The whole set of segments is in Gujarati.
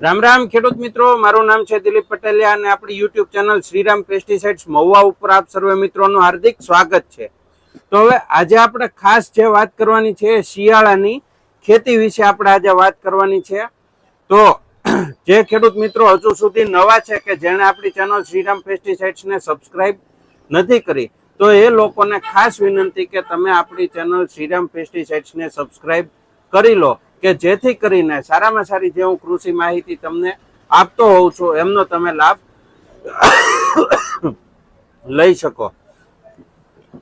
રામ રામ ખેડૂત મિત્રો, મારું નામ છે દિલીપ પટેલિયા અને આપણી YouTube channel Shriram pesticides Mahuva ઉપર આપ સર્વે મિત્રોનું હાર્દિક સ્વાગત છે. તો હવે આજે આપણે ખાસ જે વાત કરવાની છે શિયાળાની ખેતી વિશે આપણે આજે વાત કરવાની છે. તો જે ખેડૂત મિત્રો હજુ સુધી નવા છે કે જેણે આપણી ચેનલ શ્રીરામ પેસ્ટિસાઇડ્સને સબસ્ક્રાઇબ નથી કરી, તો એ લોકોને ખાસ વિનંતી કે તમે આપણી ચેનલ શ્રીરામ પેસ્ટિસાઇડ્સને સબસ્ક્રાઇબ કરી લો. કે જેથી કરીને સારામાં સારી જે હું કૃષિ માહિતી તમને આપતો હોઉં છું, એમનો તમે લાભ લઈ શકો.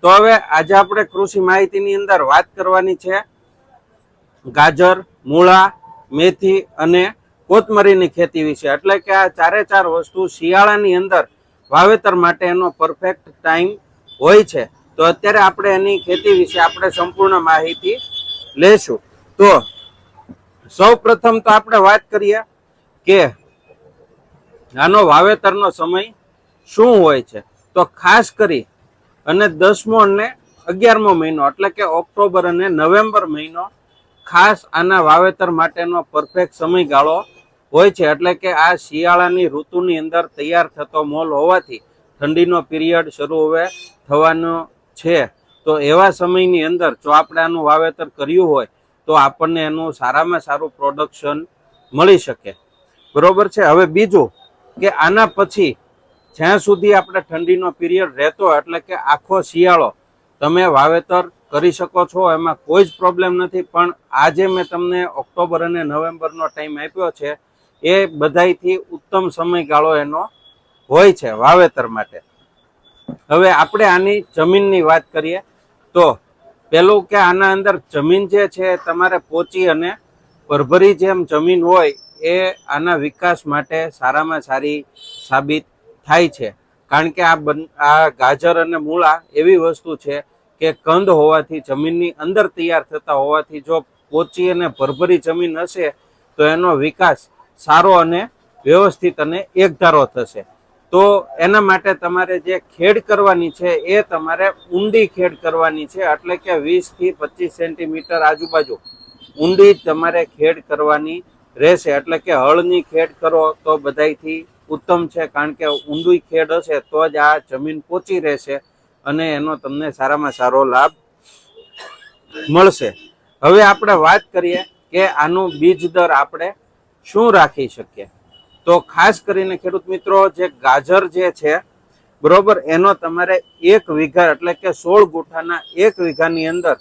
તો હવે આજે આપણે કૃષિ માહિતીની અંદર વાત કરવાની છે ગાજર, મૂળા, મેથી અને કોથમરીની ખેતી વિશે. એટલે કે આ ચારે ચાર વસ્તુ શિયાળાની અંદર વાવેતર માટે એનો પરફેક્ટ ટાઈમ હોય છે. તો અત્યારે આપણે એની ખેતી વિશે આપણે સંપૂર્ણ માહિતી લેશું. તો સૌ પ્રથમ તો આપણે વાત કરીએ કે આનો વાવેતરનો સમય શું હોય છે? તો ખાસ કરી અને દસમો અને અગિયારમો મહિનો, એટલે કે ઓક્ટોબર અને નવેમ્બર મહિનો ખાસ આના વાવેતર માટેનો પરફેક્ટ સમયગાળો હોય છે. એટલે કે આ શિયાળાની ઋતુની અંદર તૈયાર થતો મોલ હોવાથી ઠંડીનો પીરિયડ શરૂ હવે થવાનો છે. તો એવા સમયની અંદર જો આપણે આનું વાવેતર કર્યું હોય તો આપણને એનું સારામાં સારું પ્રોડક્શન મળી શકે. બરોબર છે? હવે બીજું કે આના પછી જ્યાં સુધી આપણે ઠંડીનો પીરિયડ રહેતો એટલે કે આખો શિયાળો તમે વાવેતર કરી શકો છો, એમાં કોઈ જ પ્રોબ્લેમ નથી. પણ આજે મેં તમને ઓક્ટોબર અને નવેમ્બરનો ટાઈમ આપ્યો છે, એ બધાયથી ઉત્તમ સમયગાળો એનો હોય છે વાવેતર માટે. હવે આપણે આની જમીનની વાત કરીએ તો પેલું કે આના અંદર જમીન જે છે તમારે પોચી અને ભરભરી જેમ જમીન હોય, એ આના વિકાસ માટે સારામાં સારી સાબિત થાય છે. કારણ કે આ બન, આ ગાજર અને મૂળા એવી વસ્તુ છે કે કંદ હોવાથી, જમીનની અંદર તૈયાર થતા હોવાથી જો પોચી અને ભરભરી જમીન હશે, તો એનો વિકાસ સારો અને વ્યવસ્થિત અને એકધારો થશે. તો એના માટે તમારે જે ખેડ કરવાની છે એ તમારે ઊંડી ખેડ કરવાની છે. એટલે કે વીસથી પચીસ સેન્ટીમીટર આજુબાજુ ઊંડી તમારે ખેડ કરવાની રહેશે. એટલે કે હળની ખેડ કરો તો બધાયથી ઉત્તમ છે. કારણ કે ઊંડી ખેડ હશે તો જ આ જમીન પોચી રહેશે અને એનો તમને સારામાં સારો લાભ મળશે. હવે આપણે વાત કરીએ કે આનું બીજ દર આપણે શું રાખી શકીએ? તો ખાસ કરીને ખેડૂત મિત્રો, જે ગાજર જે છે, બરોબર, એનો તમારે એક વીઘા, એટલે કે સોળ ગુઠાના એક વીઘાની અંદર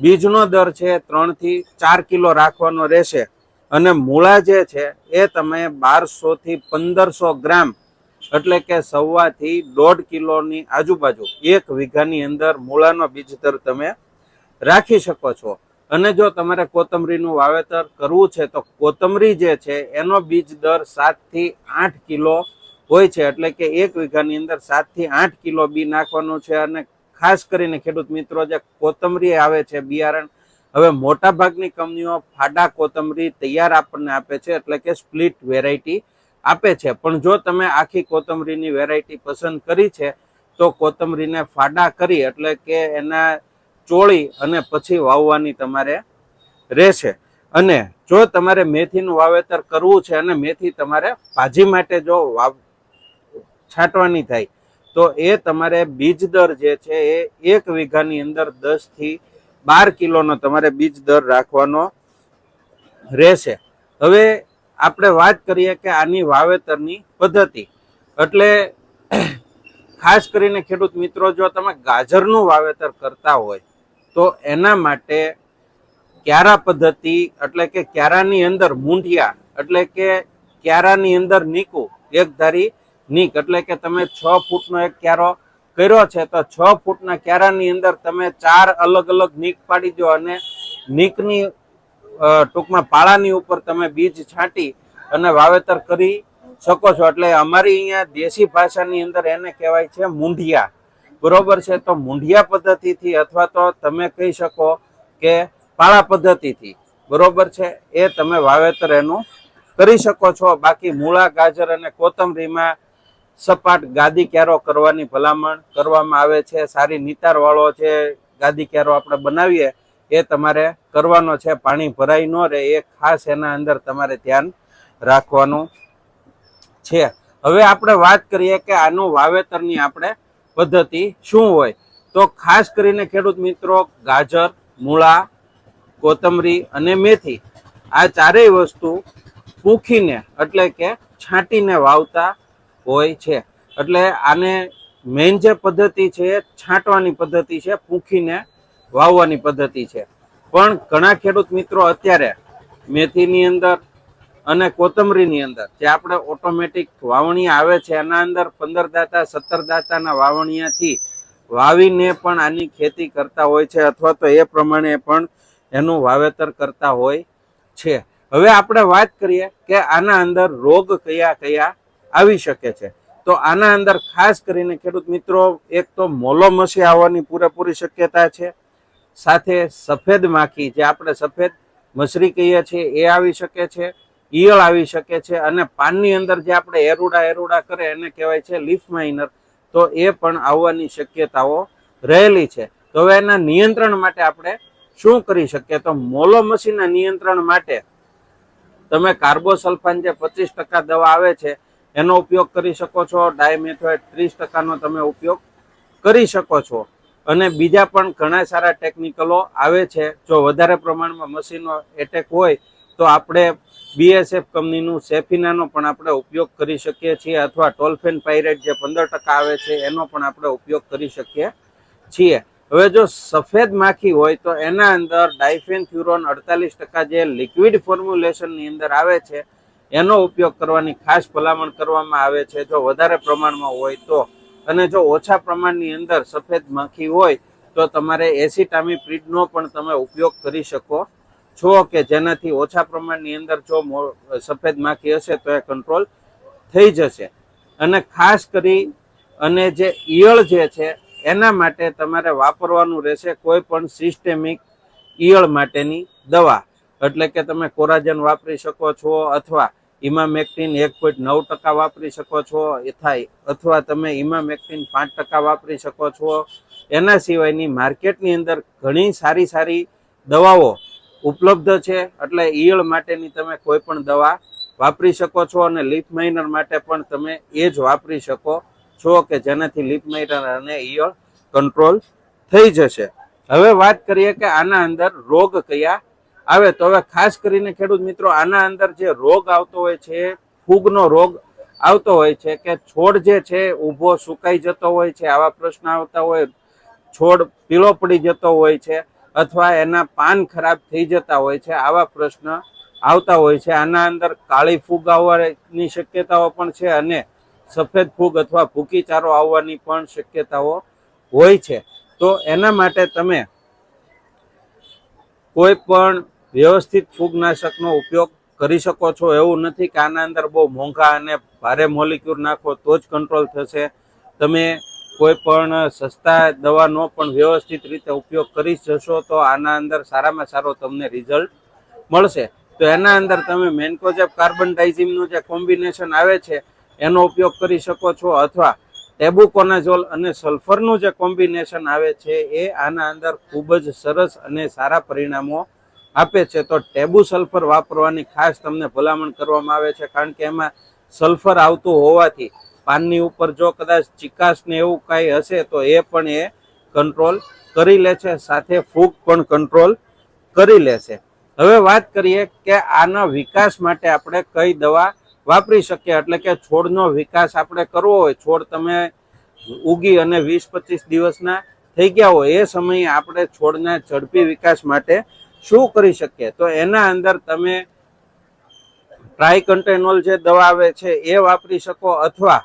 બીજનો દર છે ત્રણથી ચાર કિલો રાખવાનો રહેશે. અને મૂળા જે છે, એ તમે બારસો થી પંદરસો ગ્રામ, એટલે કે સવાથી દોઢ કિલોની આજુબાજુ એક વીઘાની અંદર મૂળાનો બીજ દર તમે રાખી શકો છો. અને જો તમારે કોથમરીનું વાવેતર કરવું છે, તો કોથમરી જે છે, એનો બીજ દર સાતથી આઠ કિલો હોય છે. એટલે કે એક વીઘાની અંદર સાતથી આઠ કિલો બી નાખવાનું છે. અને ખાસ કરીને ખેડૂત મિત્રો, જે કોથમરી આવે છે, બિયારણ, હવે મોટાભાગની કંપનીઓ ફાડા કોથમરી તૈયાર આપણને આપે છે, એટલે કે સ્પ્લિટ વેરાયટી આપે છે. પણ જો તમે આખી કોથમરીની વેરાયટી પસંદ કરી છે, તો કોથમરીને ફાડા કરી, એટલે કે એના ચોળી અને પછી વાવવાની તમારે રહેશે. અને જો તમારે મેથીનું વાવેતર કરવું છે અને મેથી તમારે ભાજી માટે જો વાવ, છાંટવાની થાય, તો એ તમારે બીજ દર જે છે એ એક વીઘાની અંદર દસથી બાર કિલોનો તમારે બીજ દર રાખવાનો રહેશે. હવે આપણે વાત કરીએ કે આની વાવેતરની પદ્ધતિ. એટલે ખાસ કરીને ખેડૂત મિત્રો, જો તમે ગાજરનું વાવેતર કરતા હોય તો એના માટે ક્યારા પદ્ધતિ એટલે કે ક્યારાની અંદર મૂંઢિયા એટલે કે ક્યારાની અંદર નીકું, એક ધારી નીક એટલે કે તમે છ ફૂટનો એક ક્યારો કર્યો છે, તો છ ફૂટના ક્યારાની અંદર તમે ચાર અલગ અલગ નીક પાડી દો અને નીકની ટૂંકમાં પાળાની ઉપર તમે બીજ છાંટી અને વાવેતર કરી શકો છો. એટલે અમારી અહીંયા દેશી ભાષાની અંદર એને કહેવાય છે મૂંઢિયા. બરોબર છે? તો મૂંઢિયા પદ્ધતિથી અથવા તો તમે કહી શકો કે પાળા પદ્ધતિથી. બરોબર છે? એ તમે વાવેતર એનું કરી શકો છો. બાકી મૂળા, ગાજર અને કોથમરીમાં સપાટ ગાદી ક્યારો કરવાની ભલામણ કરવામાં આવે છે. સારી નિતારવાળો છે ગાદી ક્યારો આપણે બનાવીએ, એ તમારે કરવાનો છે. પાણી ભરાઈ ન રહે. એ ખાસ એના અંદર તમારે ધ્યાન રાખવાનું છે. હવે આપણે વાત કરીએ કે આનું વાવેતરની આપણે પદ્ધતિ શું હોય? તો ખાસ કરીને ખેડૂત મિત્રો, ગાજર, મૂળા, કોથમરી અને મેથી, આ ચારેય વસ્તુ પૂખીને એટલે કે છાંટીને વાવતા હોય છે. એટલે આને મેઇન જે પદ્ધતિ છે, છાંટવાની પદ્ધતિ છે, પૂખીને વાવવાની પદ્ધતિ છે. પણ ઘણા ખેડૂત મિત્રો અત્યારે મેથીની અંદર અને કોથમરીની અંદર, જે આપણે ઓટોમેટિક વાવણી આવે છે, એના અંદર પંદર દાતા, સત્તર દાતાના વાવણીયાથી વાવીને પણ આની ખેતી કરતા હોય છે, અથવા તો એ પ્રમાણે પણ એનું વાવેતર કરતા હોય છે. હવે આપણે વાત કરીએ કે આના અંદર રોગ કયા કયા આવી શકે છે. તો આના અંદર ખાસ કરીને ખેડૂત મિત્રો, એક તો મોલો આવવાની પૂરેપૂરી શક્યતા છે. સાથે સફેદ માખી, જે આપણે સફેદ મસરી કહીએ છીએ, એ આવી શકે છે. ઈયળ આવી શકે છે અને પાનની અંદર જે આપણે એરુડા એરુડા કરે એને કહેવાય છે લીફ માઇનર તો એ પણ આવવાની શક્યતાઓ રહેલી છે. તો હવે એના નિયંત્રણ માટે આપણે શું કરી શકીએ? તો મોલોમસીના નિયંત્રણ માટે તમે કાર્બોસલ્ફાન જે પચીસ ટકા દવા આવે છે, એનો ઉપયોગ કરી શકો છો. ડાયમેથોએટ ત્રીસ ટકાનો તમે ઉપયોગ કરી શકો છો. અને બીજા પણ ઘણા સારા ટેકનિકલો આવે છે. જો વધારે પ્રમાણમાં મશીનો એટેક હોય તો આપણે બીએસએફ કંપનીનું સેફિનાનો પણ આપણે ઉપયોગ કરી શકીએ છીએ અથવા ટોલ્ફેન પાયરેટ જે પંદર ટકા આવે છે, એનો પણ આપણે ઉપયોગ કરી શકીએ છીએ. હવે જો સફેદ માખી હોય તો એના અંદર ડાયફેન થ્યુરોન અડતાલીસ ટકા જે લિક્વિડ ફોર્મ્યુલેશનની અંદર આવે છે, એનો ઉપયોગ કરવાની ખાસ ભલામણ કરવામાં આવે છે. જો વધારે પ્રમાણમાં હોય તો અને જો ઓછા પ્રમાણની અંદર સફેદ માખી હોય તો તમારે એસિટામિપ્રિડનો પણ તમે ઉપયોગ કરી શકો છો કે જેનાથી ઓછા પ્રમાણની અંદર જો સફેદ માખી હશે તો એ કંટ્રોલ થઈ જશે. અને ખાસ કરી અને જે ઈયળ જે છે, એના માટે તમારે વાપરવાનું રહેશે કોઈ પણ સિસ્ટેમિક ઈયળ માટેની દવા. એટલે કે તમે કોરાજન વાપરી શકો છો અથવા ઇમામેક્ટિન એક પોઈન્ટ નવ ટકા વાપરી શકો છો થાય. અથવા તમે ઇમામેક્ટિન પાંચ ટકા વાપરી શકો છો. એના સિવાયની માર્કેટની અંદર ઘણી સારી સારી દવાઓ ઉપલબ્ધ છે એટલે ઈયળ માટેની તમે કોઈ પણ દવા વાપરી શકો છો અને લીપ માઇનર માટે પણ તમે એ જ વાપરી શકો છો કે જેનાથી લીપ માઇનર અને ઈયળ કંટ્રોલ થઈ જશે. હવે વાત કરીએ કે આના અંદર રોગ કયા આવે. તો હવે ખાસ કરીને ખેડૂત મિત્રો, આના અંદર જે રોગ આવતો હોય છે, ફૂગનો રોગ આવતો હોય છે કે છોડ જે છે, ઊભો સુકાઈ જતો હોય છે, આવા પ્રશ્ન આવતા હોય, છોડ પીળો પડી જતો હોય છે અથવા એના પાન ખરાબ થઈ જતા હોય છે, આવા પ્રશ્ન આવતા હોય છે. આના અંદર કાળી ફૂગ આવવાની શક્યતાઓ પણ છે અને સફેદ ફૂગ અથવા ભૂકી ચારો આવવાની પણ શક્યતાઓ હોય છે. તો એના માટે તમે કોઈ પણ વ્યવસ્થિત ફૂગનાશકનો ઉપયોગ કરી શકો છો. એવું નથી કે આના અંદર બહુ મોંઘા અને ભારે મોલિક્યુલ નાખો તો જ કંટ્રોલ થશે. તમે કોઈ પણ સસ્તા દવાનો પણ વ્યવસ્થિત રીતે ઉપયોગ કરી જશો તો આના અંદર સારામાં સારો તમને રિઝલ્ટ મળશે. તો એના અંદર તમે મેન્કોજેબ કાર્બન ડાઇઝિમનું જે કોમ્બિનેશન આવે છે, એનો ઉપયોગ કરી શકો છો અથવા ટેબુકોનાઝોલ અને સલ્ફરનું જે કોમ્બિનેશન આવે છે, એ આના અંદર ખૂબ જ સરસ અને સારા પરિણામો આપે છે. તો ટેબુ સલ્ફર વાપરવાની ખાસ તમને ભલામણ કરવામાં આવે છે, કારણ કે એમાં સલ્ફર આવતું હોવાથી પાનની ઉપર જો કદાચ ચિકાસ ને એવું કાંઈ હશે તો એ પણ એ કંટ્રોલ કરી લે છે, સાથે ફૂગ પણ કંટ્રોલ કરી લે છે. હવે વાત કરીએ કે આના વિકાસ માટે આપણે કઈ દવા વાપરી શકીએ? એટલે કે છોડનો વિકાસ આપણે કરવો હોય, છોડ તમે ઉગી અને વીસ પચીસ દિવસના થઈ ગયા હોય, એ સમયે આપણે છોડના ઝડપી વિકાસ માટે શું કરી શકીએ? તો એના અંદર તમે ટ્રાયકન્ટેનોલ જે દવા આવે છે, એ વાપરી શકો અથવા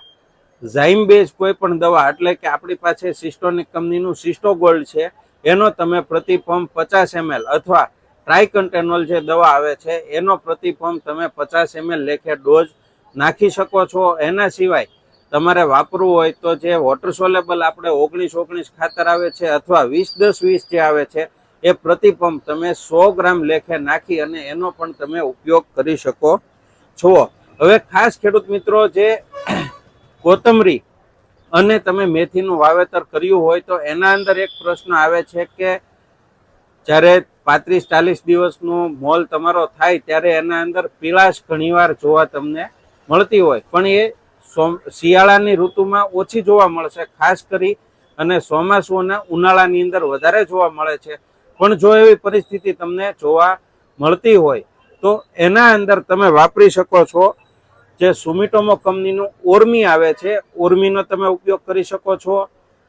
ઝાઇમબેઝ કોઈ પણ દવા, એટલે કે આપણી પાસે સિસ્ટોનિક કંપનીનું સિસ્ટો ગોલ્ડ છે, એનો તમે પ્રતિ પંપ પચાસ એમએલ અથવા ટ્રાય કન્ટેનોલ જે દવા આવે છે, એનો પ્રતિ પંપ તમે પચાસ એમએલ લેખે ડોઝ નાખી શકો છો. એના સિવાય તમારે વાપરવું હોય તો જે વોટર સોલેબલ આપણે ઓગણીસ ઓગણીસ ખાતર આવે છે અથવા વીસ દસ વીસ જે આવે છે, એ પ્રતિ પંપ તમે સો ગ્રામ લેખે નાખી અને એનો પણ તમે ઉપયોગ કરી શકો છો. હવે ખાસ ખેડૂત મિત્રો જે કોથમરી અને તમે મેથીનું વાવેતર કર્યું હોય તો એના અંદર એક પ્રશ્ન આવે છે કે જ્યારે પાંત્રીસ ચાલીસ દિવસનો મોલ તમારો થાય ત્યારે એના અંદર પીળાશ ઘણીવાર જોવા તમને મળતી હોય. પણ એ શિયાળાની ઋતુમાં ઓછી જોવા મળશે, ખાસ કરી અને ચોમાસું ઉનાળાની અંદર વધારે જોવા મળે છે. પણ જો એવી પરિસ્થિતિ તમને જોવા મળતી હોય તો એના અંદર તમે વાપરી શકો છો જે સુમિટોમો કંપનીનું ઓર્મી આવે છે, ઓર્મીનો તમે ઉપયોગ કરી શકો છો.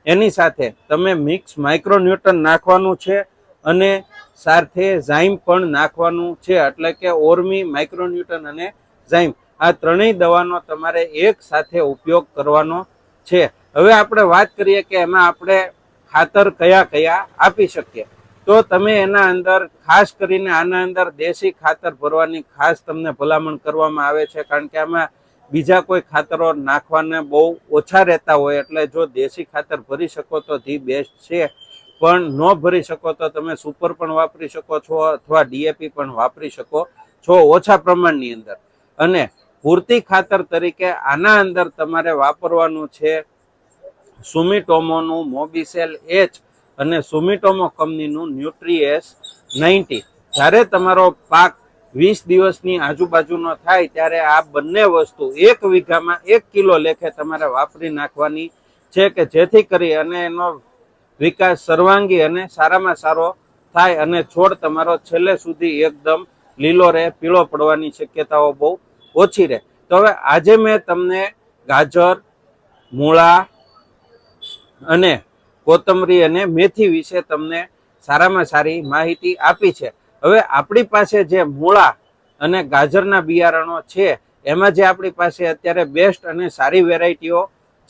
એની સાથે તમે મિક્સ માઇક્રોન્યુટન નાખવાનું છે અને સાથે ઝાઇમ પણ નાખવાનું છે. એટલે કે ઓર્મી, માઇક્રોન્યુટન અને ઝાઇમ આ ત્રણેય દવાનો તમારે એક સાથે ઉપયોગ કરવાનો છે. હવે આપણે વાત કરીએ કે એમાં આપણે ખાતર કયા કયા આપી શકીએ. તો તમે એના અંદર, ખાસ કરીને આના અંદર દેશી ખાતર ભરવાની ખાસ તમને ભલામણ કરવામાં આવે છે, કારણ કે આમાં બીજા કોઈ ખાતરો નાખવાને બહુ ઓછા રહેતા હોય, એટલે જો દેશી ખાતર ભરી શકો તો ધી બેસ્ટ છે. પણ ન ભરી શકો તો તમે સુપર પણ વાપરી શકો છો અથવા ડીએપી પણ વાપરી શકો છો ઓછા પ્રમાણની અંદર. અને પૂરતી ખાતર તરીકે આના અંદર તમારે વાપરવાનું છે સુમિટોમોનું મોબિસેલ એચ અને સુમિટોમો કંપનીનું ન્યુટ્રીએસ નાઇન્ટી. જ્યારે તમારો પાક વીસ દિવસની આજુબાજુનો થાય, ત્યારે આ બંને વસ્તુ એક વીઘામાં એક કિલો લેખે તમારે વાપરી નાખવાની છે કે જેથી કરી અને એનો વિકાસ સર્વાંગી અને સારામાં સારો થાય અને છોડ તમારો છેલ્લે સુધી એકદમ લીલો રહે, પીળો પડવાની શક્યતાઓ બહુ ઓછી રહે. તો હવે આજે મેં તમને ગાજર, મૂળા અને કોથમરી અને મેથી વિશે તમને સારામાં સારી માહિતી આપી છે. હવે આપણી પાસે જે મૂળા અને ગાજરના બિયારણો છે, એમાં જે આપણી પાસે અત્યારે બેસ્ટ અને સારી વેરાયટીઓ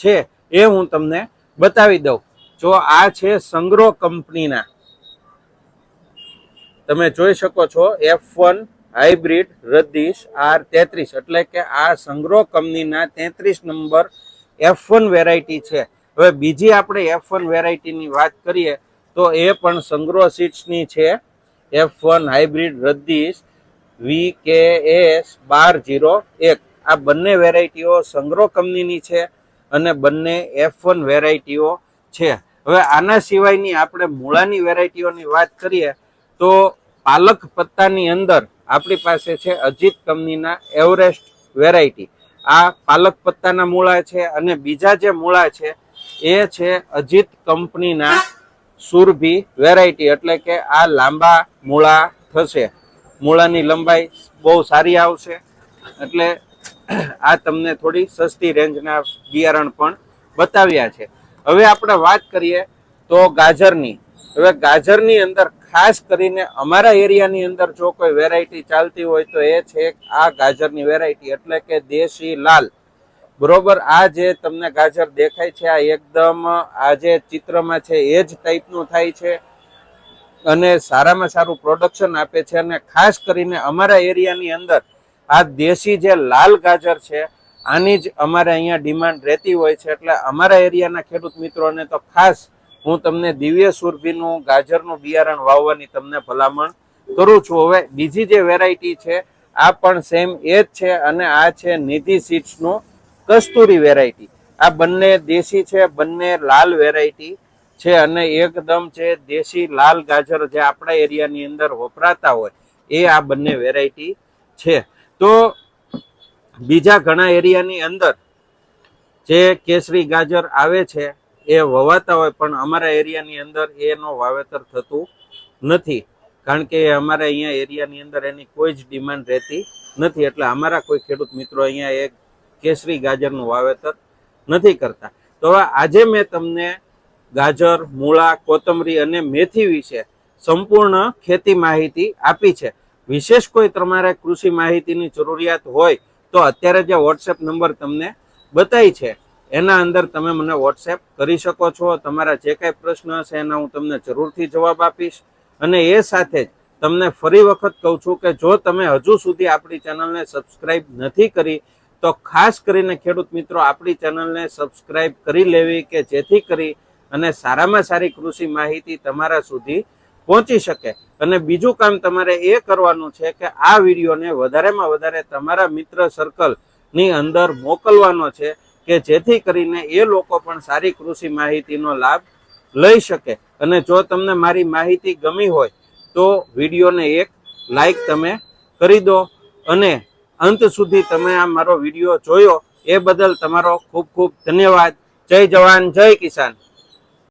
છે, એ હું તમને બતાવી દઉં. જો આ છે સંગ્રો કંપનીના. તમે જોઈ શકો છો, F one hybrid radish R તેત્રીસ. એટલે કે આ સંગ્રો કંપનીના તેત્રીસ નંબર એફ વન વેરાયટી છે. હવે બીજી આપણે એફ વન વેરાયટીની વાત કરીએ, તો એ પણ સંગ્રહ સીટ્સની છે. F one hybrid radish V K S બાર જીરો એક. આ બંને વેરાયટીઓ સંગ્રહ કંપનીની છે અને બંને એફ વન વેરાયટીઓ છે. હવે આના સિવાયની આપણે મૂળાની વેરાયટીઓની વાત કરીએ, તો પાલક પત્તાની અંદર આપણી પાસે છે અજીત કંપનીના એવરેસ્ટ વેરાયટી આ પાલક પત્તાના મૂળા છે અને બીજા જે મૂળા છે એ છે અજીત કંપનીના સુરભી વેરાયટી. એટલે કે આ લાંબા મૂળા થશે. મૂળાની લંબાઈ બહુ સારી આવશે. એટલે આ તમને થોડી સસ્તી રેન્જના બિયારણ પણ બતાવ્યા છે. હવે આપણે વાત કરીએ તો ગાજરની. હવે ગાજરની અંદર ખાસ કરીને અમારા એરિયાની અંદર જો કોઈ વેરાયટી ચાલતી હોય તો એ છે આ ગાજરની વેરાયટી. એટલે કે દેશી લાલ. બરોબર, આ જે તમને ગાજર દેખાય છે, આ એકદમ, આ જે ચિત્રમાં છે, એ જ ટાઈપનું થાય છે અને સારામાં સારું પ્રોડક્શન આપે છે અને ખાસ કરીને અમારા એરિયાની અંદર આ દેશી જે લાલ ગાજર છે, આની જ અમારે અહીંયા ડિમાન્ડ રહેતી હોય છે. એટલે અમારા એરિયાના ખેડૂત મિત્રોને તો ખાસ હું તમને દિવ્ય સુરભીનું ગાજરનું બિયારણ વાવવાની તમને ભલામણ કરું છું. હવે બીજી જે વેરાયટી છે, આ પણ સેમ એ જ છે અને આ છે નિધિ સીડ્સનું કસ્તુરી વેરાયટી આ બંને દેશી છે, બંને લાલ વેરાયટી છે અને એકદમ છે દેશી લાલ ગાજર જે આપણા એરિયાની અંદર વપરાતા હોય, એ આ બંને વેરાયટી છે. તો બીજા ઘણા એરિયાની અંદર જે કેસરી ગાજર આવે છે, એ વવાતા હોય, પણ અમારા એરિયાની અંદર એનો વાવેતર થતું નથી. કારણ કે અમારા અહીંયા એરિયાની અંદર એની કોઈ જ ડિમાન્ડ રહેતી નથી. એટલે અમારા કોઈ ખેડૂત મિત્રો અહીંયા એક કેસરી ગાજરનું વાવેતર નથી કરતા. તો હવે આજે મેં તમને ગાજર, મૂળા, કોથમરી અને મેથી વિશે સંપૂર્ણ ખેતી માહિતી આપી છે. વિશેષ કોઈ તમારે કૃષિ માહિતીની જરૂરિયાત હોય તો અત્યારે જે વોટ્સએપ નંબર તમને બતાવી છે, એના અંદર તમે મને વોટ્સએપ કરી શકો છો. તમારા જે કાંઈ પ્રશ્ન હશે એના હું તમને જરૂરથી જવાબ આપીશ. અને એ સાથે જ તમને ફરી વખત કહું છું કે જો તમે હજુ સુધી આપણી ચેનલને સબસ્ક્રાઈબ નથી કરી તો ખાસ કરીને ખેડૂત મિત્રો, આપણી ચેનલને સબસ્ક્રાઇબ કરી લેવી કે જેથી કરી અને સારામાં સારી કૃષિ માહિતી તમારા સુધી પહોંચી શકે. અને બીજું કામ તમારે એ કરવાનું છે કે આ વિડીયોને વધારેમાં વધારે તમારા મિત્ર સર્કલની અંદર મોકલવાનો છે કે જેથી કરીને એ લોકો પણ સારી કૃષિ માહિતીનો લાભ લઈ શકે. અને જો તમને મારી માહિતી ગમી હોય તો વિડીયોને એક લાઈક તમે કરી દો અને અંત સુધી તમે આ મારો વીડિયો જોયો, એ બદલ તમારો ખૂબ ખૂબ ધન્યવાદ. જય જવાન, જય કિસાન.